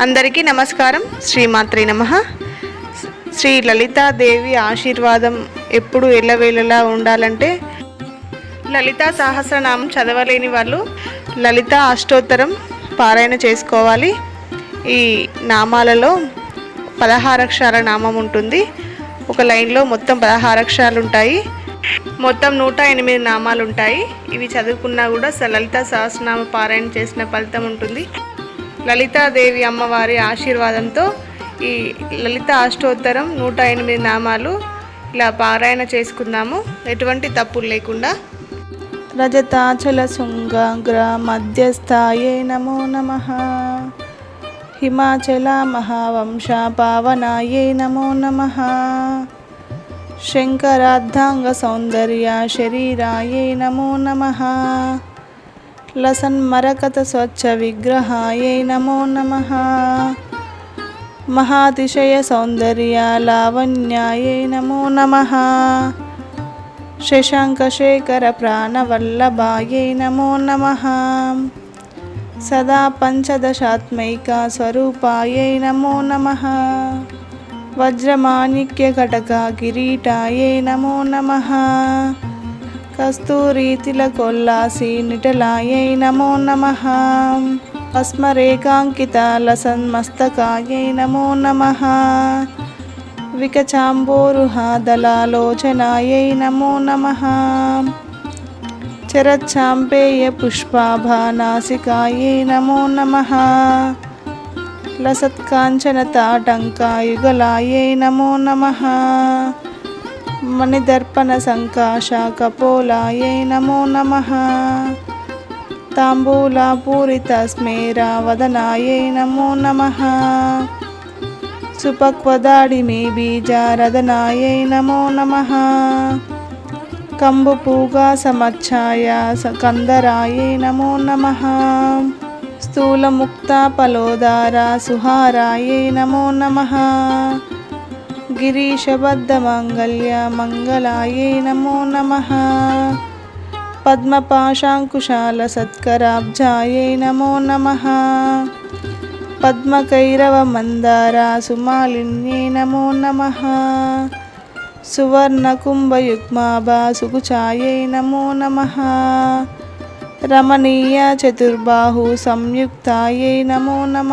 అందరికీ నమస్కారం. శ్రీమాత్రి నమ. శ్రీ లలితాదేవి ఆశీర్వాదం ఎప్పుడు ఎల్లవేళలా ఉండాలంటే లలితా సహస్రనామం చదవలేని వాళ్ళు లలిత అష్టోత్తరం పారాయణ చేసుకోవాలి. ఈ నామాలలో పదహారక్షరాల నామం ఉంటుంది. ఒక లైన్లో మొత్తం పదహారక్షరాలు ఉంటాయి మొత్తం నూట ఎనిమిది నామాలు ఉంటాయి ఇవి చదువుకున్నా కూడా స- లలిత సహస్రనామ పారాయణ చేసిన ఫలితం ఉంటుంది. లలితాదేవి అమ్మవారి ఆశీర్వాదంతో ఈ లలిత అష్టోత్తరం నూట ఎనిమిది నామాలు ఇలా పారాయణ చేసుకుందాము. ఎటువంటి తప్పులు లేకుండా. రజతాచల శృంగాగ్ర మధ్యస్థాయే నమో నమ. హిమాచల మహావంశ పావనాయే నమో నమ. శంకరార్ధాంగ సౌందర్య శరీరాయే నమో నమ. లసన్మరకత స్వచ్ఛ విగ్రహాయే నమో నమ. మహాతిశయ సౌందర్య లావణ్యాయే నమో నమ. శశాంకశేఖర ప్రాణవల్లభాయే నమో నమ. సదా పంచదశాత్మైక స్వరూపాయే నమో నమ. వజ్రమాణిక్య కటక కిరీటాయే నమో నమ. కస్తూరీతిల కొల్లాసి నిటలాయై నమో. నమ భస్మరేకాంకిత లసన్మస్తకాయై నమో. నమ వికచాంబోరుహాదలాలోచనాయై నమో నమ. చరచ్చాంపేయ పుష్పాభానాసికాయై నమో నమ. లసత్కాంచన తాటంకాయుగలాయై నమో నమ. మణిదర్పణ సంకాశ కపోలాయై నమో నమ తాంబూలాపూరిత స్మేరావదనాయై నమో నమ సుపక్వదాడిమి బీజారదనాయై నమో నమ కంబుపూగా సమచ్ఛాయ కందరాయై నమో నమ స్థూలముక్త స్థూలముక్తాపలోదార సుహారాయై నమో నమ గిరీశబద్ధమంగళ్య మంగళాయే నమో నమ పద్మపాశాంకుశాల సత్కరాబ్జాయే నమో నమ పద్మకైరవ మందార సుమాలిన్యే నమో నమ సువర్ణకుంభయుగ్మాభా సుకుచాయై నమో నమ రమణీయ చతుర్బాహు సంయుక్తాయై నమో నమ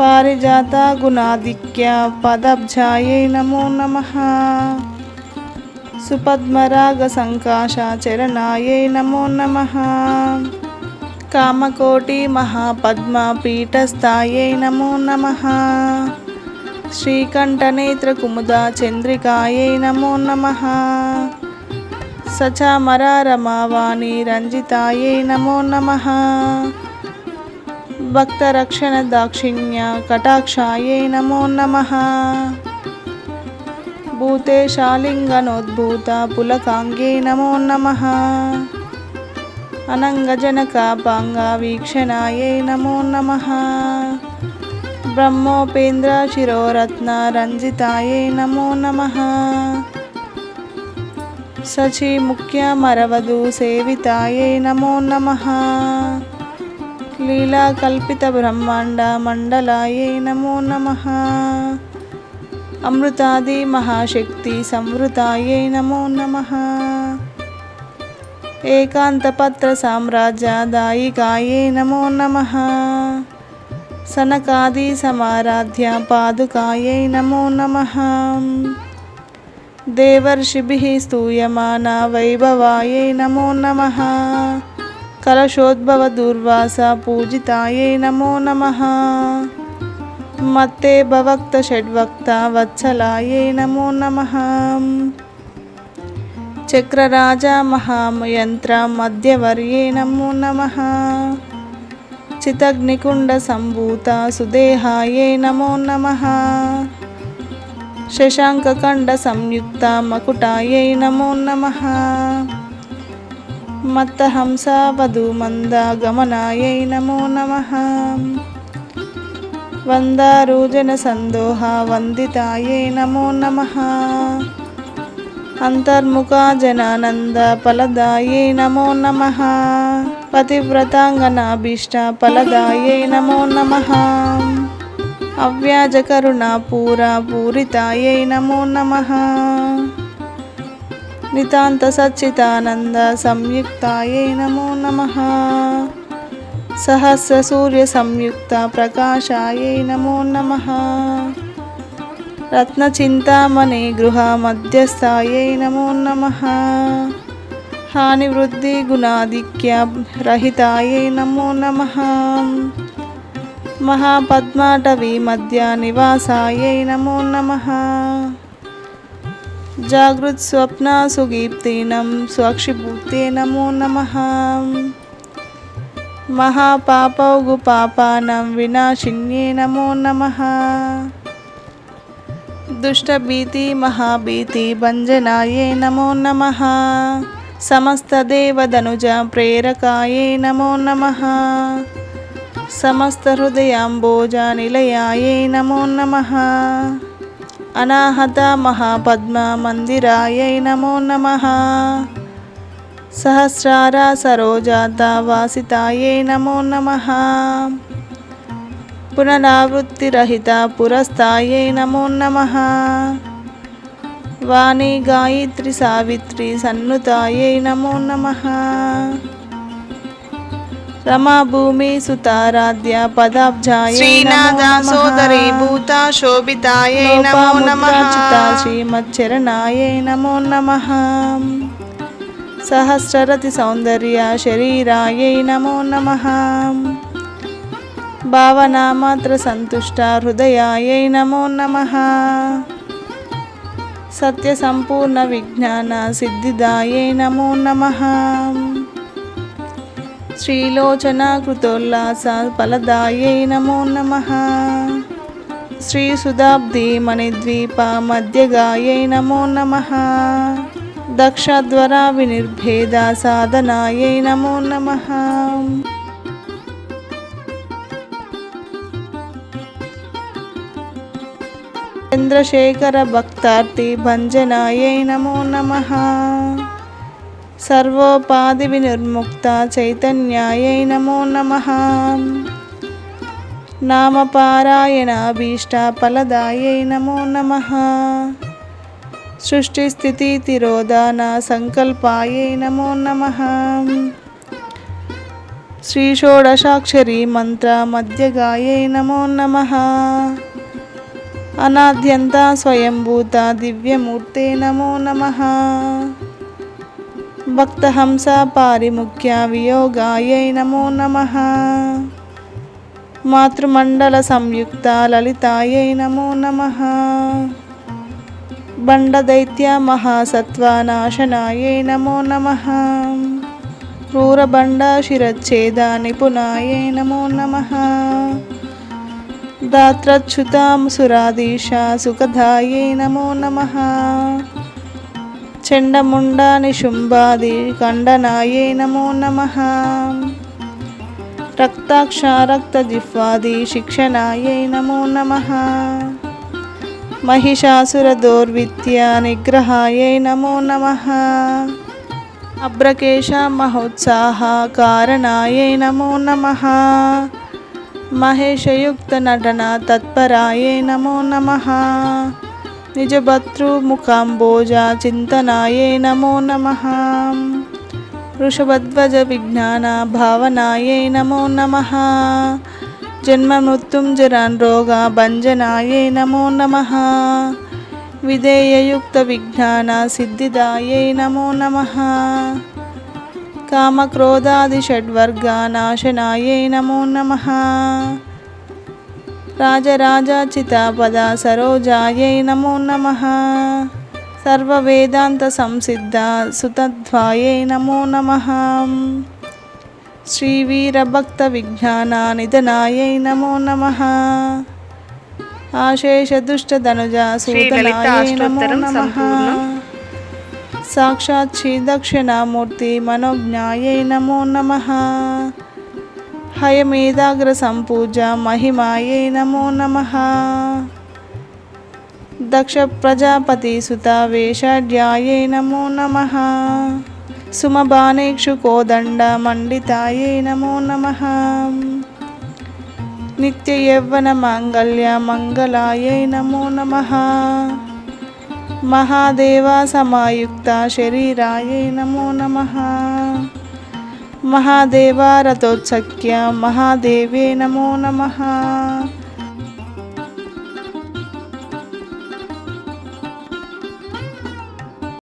పారిజాత గుణాధిక్య పదబ్జాయై నమో నమ. సుపద్మరాగ సంకాశ చరణాయై నమో నమ. కామకోటి మహాపద్మ పీఠస్థాయై నమో నమ. శ్రీకంఠనేత్ర కుముద చంద్రికాయై నమో నమ. సచామరారమావాణి రంజితాయై నమో నమ. భక్తరక్షణ దాక్షిణ్య కటాక్షాయై నమో నమ భూతేశాలింగనోద్భూత పులకాంగే నమో నమ అనంగజనకాపాంగ వీక్షణాయై నమో నమ బ్రహ్మోపేంద్ర శిరోరత్న రంజితాయై నమో నమ సచి ముఖ్య మరవధు సేవితాయై నమో నమ లీలాకల్పిత బ్రహ్మాండ మండలాయై నమో నమ. అమృతాది మహాశక్తి సంవృతాయై నమో నమ. ఏకాంతపత్ర సామ్రాజ్యాదాయికాయే నమో నమ. సనకాది సమారాధ్య పాదుకాయై నమో నమ. దేవర్షిభి స్తూయమానా వైభవాయై నమో నమ. కలశోద్భవ దుర్వాస పూజితాయే నమో నమ మత్తే భవక్త షడ్వక్త వత్సలాయే నమో నమ చక్రరాజ మహామయంత్ర మధ్యవర్యే నమో నమ చితగ్నికుండ సంభూత సుదేహాయే నమో నమ శశాంకకండ సంయుక్త మకుటాయై నమో నమ మత్తహంస వధూమంద గమనాయై నమో నమ వందారూజన సందోహ వందితాయే నమో నమ అంతర్ముఖా జనానంద ఫలదాయే నమో నమ పతివ్రతాంగనాభీష్ట ఫలదాయే నమో నమ అవ్యాజకరుణ పూరా పూరితాయై నమో నమ నితాంత సచ్చితానంద సంయుక్తాయై నమో నమ సహస్ర సూర్య సంయుక్త ప్రకాశాయై నమో నమ రత్నచింతామణి గృహ మధ్యస్థాయై నమో నమ హానివృద్ధి గుణాధిక్య రహితాయై నమో నమ మహాపద్మాటవి మధ్య నివాసాయై నమో నమ జాగృత్ స్వప్న సుగీప్తీనం స్వక్షిభూతే నమో నమ మహాపాపౌగు పాపానం వినాశిన్యే నమో నమ దుష్టభీతి మహాభీతి భంజనాయే నమో నమ సమస్తదేవదనుజ ప్రేరకాయే నమో నమ సమస్తహృదయాంబోజ నిలయాయే నమో నమ అనాహత మహాపద్మ మందిరాయై నమో నమ. సహస్రార సరోజాత వాసితాయే నమో నమ. పునరావృత్తిరహిత పురస్థాయే నమో నమ. వాణి గాయత్రి సావిత్రి సన్నుతాయే నమో నమ. రమాభూమి సుతారాధ్య పదాబ్జాయే శ్రీనాథ సోదరి భూత శోభితాయై నమో నమ. శ్రీమచ్చరణాయే నమో నమ. సహస్రరతి సౌందర్య శరీరాయై నమో నమ. భావనామాత్ర సంతుష్ట హృదయాయై నమో నమ. సత్య సంపూర్ణ విజ్ఞాన సిద్ధిదాయై నమో నమ. శ్రీలోచన కృతోల్లాస ఫలదాయై నమో నమ. శ్రీ సుధాబ్ది మణిద్వీప మధ్యగాయే నమో నమ. దక్షద్వర వినిర్భేద సాధనాయై నమో నమ. చంద్రశేఖర భక్తార్థి భంజనాయై నమో నమ. సర్వోపాధి వినిర్ముక్త చైతన్యాయై నమో నమ. నామపారాయణాభీష్ట ఫలదాయై నమో నమ. సృష్టిస్థితి తిరోధాన సంకల్పాయై నమో నమ. శ్రీ షోడశాక్షరి మంత్ర మధ్యగాయై నమో నమ. అనాద్యంత స్వయంభూత దివ్యమూర్తే నమో నమ. భక్తహంస పారిముఖ్య వియోగాయై నమో నమ. మాతృమండల సంయుక్త లలితాయై నమో నమ. బండదైత్య మహాసత్వనాశనాయై నమో నమ. క్రూరబండ శిరచ్ఛేద నిపుణాయై నమో నమ. దాత్రచ్యుతాం సురాధీశ సుఖదాయై నమో నమ. చండముండ నిశుంభాది ఖండనాయే నమో నమ. రక్తాక్ష రక్తజిహ్వాది శిక్షణాయై నమో నమ. మహిషాసుర దౌర్విత్య నిగ్రహాయై నమో నమ. అబ్రకేశ మహోత్సాహ కారణాయై నమో నమ. నిజభర్తృముఖాంబోజ చింతనాయే నమో నమ వృషభధ్వజ విజ్ఞాన భావనాయే నమో నమ జన్మమృత్యుంజరాన్ రోగ భంజనాయే నమో నమ విధేయయుక్త విజ్ఞాన సిద్ధిదాయే నమో నమ కామక్రోధాది షడ్వర్గ నాశనాయే నమో నమ రాజరాజాచితాపద సరోజాయై నమో నమ. సర్వేదాంత సంసిద్ధ సుతద్వాయై నమో నమ. శ్రీవీరభక్త విజ్ఞాన నిధనాయై నమో. నమ ఆశేషదుష్టధనుజాసూతనాయై నమో. నమ సాక్షాత్ శ్రీదక్షిణామూర్తి మనోజ్ఞాయై నమో నమ. హయమేదాగ్ర సంపూజ మహిమాయే నమో నమ. దక్ష ప్రజాపతిసుత వేషాఢ్యాయే నమో నమ. సుమబాణేక్షు కోదండ మండితాయే నమో నమ. నిత్య యవ్వన మాంగళ్య మంగళాయై నమో నమ. మహాదేవా సమాయుక్త శరీరాయై నమో నమ. महादेवारथोत्सख्य महादेवे नमो नमः।